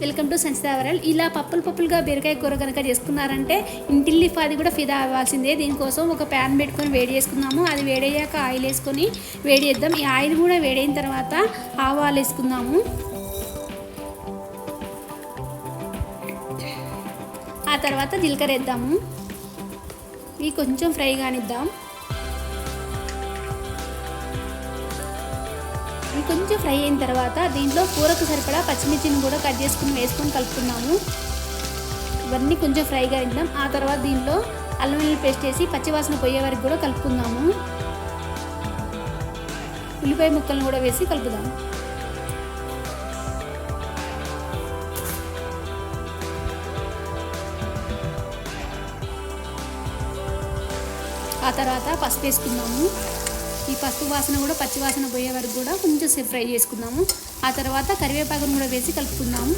Welcome to సంచితావరల్ ఇలా పప్పులు పప్పులుగా బీరకాయ కూర కనుక చేసుకున్నారంటే ఇంటిల్లి ఫాది కూడా ఫిదా అవ్వాల్సిందే. దీనికోసం ఒక ప్యాన్ పెట్టుకొని వేడి చేసుకుందాము. అది వేడయ్యాక ఆయిల్ వేసుకొని వేడి చేద్దాం. ఈ ఆయిల్ కూడా వేడైన తర్వాత ఆవాలు వేసుకుందాము. ఆ తర్వాత జీలకర్ర వేద్దాము. ఇవి కొంచెం ఫ్రై కానిద్దాం. ఇవి కొంచెం ఫ్రై అయిన తర్వాత దీంట్లో కూరకు సరిపడా పచ్చిమిర్చిని కూడా కట్ చేసుకుని వేసుకొని కలుపుకున్నాము ఇవన్నీ కొంచెం ఫ్రై తింటాం ఆ తర్వాత దీంట్లో అల్లం వెల్లుల్లి పేస్ట్ వేసి పచ్చివాసన పోయే వరకు కూడా కలుపుకుందాము. ఉల్లిపాయ ముక్కలను కూడా వేసి కలుపుదాము ఆ తర్వాత పసుపు వేసుకుందాము. ఈ పసుపు వాసన కూడా పచ్చి వాసన పోయే వరకు కూడా కొంచెం సేపు ఫ్రై చేసుకుందాము. ఆ తర్వాత కరివేపాకును కూడా వేసి కలుపుకుందాము.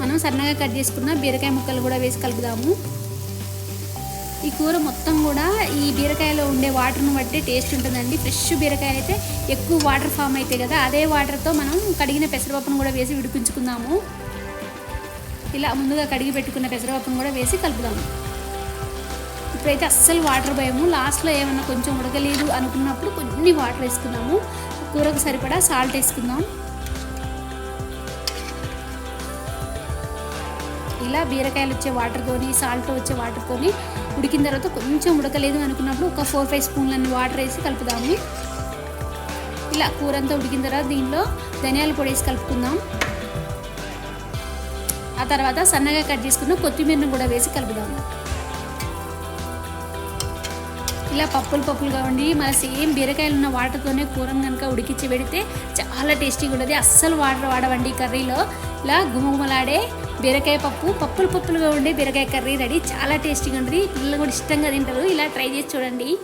మనం సన్నగా కట్ చేసుకున్న బీరకాయ ముక్కలు కూడా వేసి కలుపుదాము. ఈ కూర మొత్తం కూడా ఈ బీరకాయలో ఉండే వాటర్ను బట్టి టేస్ట్ ఉంటుందండి. ఫ్రెష్ బీరకాయ అయితే ఎక్కువ వాటర్ ఫామ్ అవుతాయి కదా అదే వాటర్తో మనం కడిగిన పెసరపప్పును కూడా వేసి విడిపించుకుందాము ఇలా ముందుగా కడిగి పెట్టుకున్న పెసరపప్పును కూడా వేసి కలుపుదాము. ఇప్పుడైతే అస్సలు వాటర్ భయము. లాస్ట్లో ఏమన్నా కొంచెం ఉడకలేదు అనుకున్నప్పుడు కొన్ని వాటర్ వేసుకున్నాము కూరకు సరిపడా సాల్ట్ వేసుకుందాం. ఇలా బీరకాయలు వచ్చే వాటర్తోని సాల్ట్ వచ్చే వాటర్తోని ఉడికిన తర్వాత కొంచెం ఉడకలేదు అనుకున్నప్పుడు ఒక ఫోర్ ఫైవ్ స్పూన్లన్నీ వాటర్ వేసి కలుపుదాము. ఇలా కూర అంతా ఉడికిన తర్వాత దీనిలో ధనియాల పొడి వేసి కలుపుకుందాం. ఆ తర్వాత సన్నగా కట్ చేసుకున్న కొత్తిమీరను కూడా వేసి కలుపుదాము. ఇలా పప్పులు పప్పులుగా ఉండి మన సేమ్ బీరకాయలు ఉన్న వాటర్తోనే కూరను కనుక ఉడికించి పెడితే చాలా టేస్టీగా ఉంటుంది. అస్సలు వాటర్ వాడవండి కర్రీలో. ఇలా గుమగుమలాడే బీరకాయ పప్పు పప్పులు పప్పులుగా ఉండే బీరకాయ కర్రీ రెడీ. చాలా టేస్టీగా ఉంటుంది. పిల్లలు కూడా ఇష్టంగా తింటారు. ఇలా ట్రై చేసి చూడండి.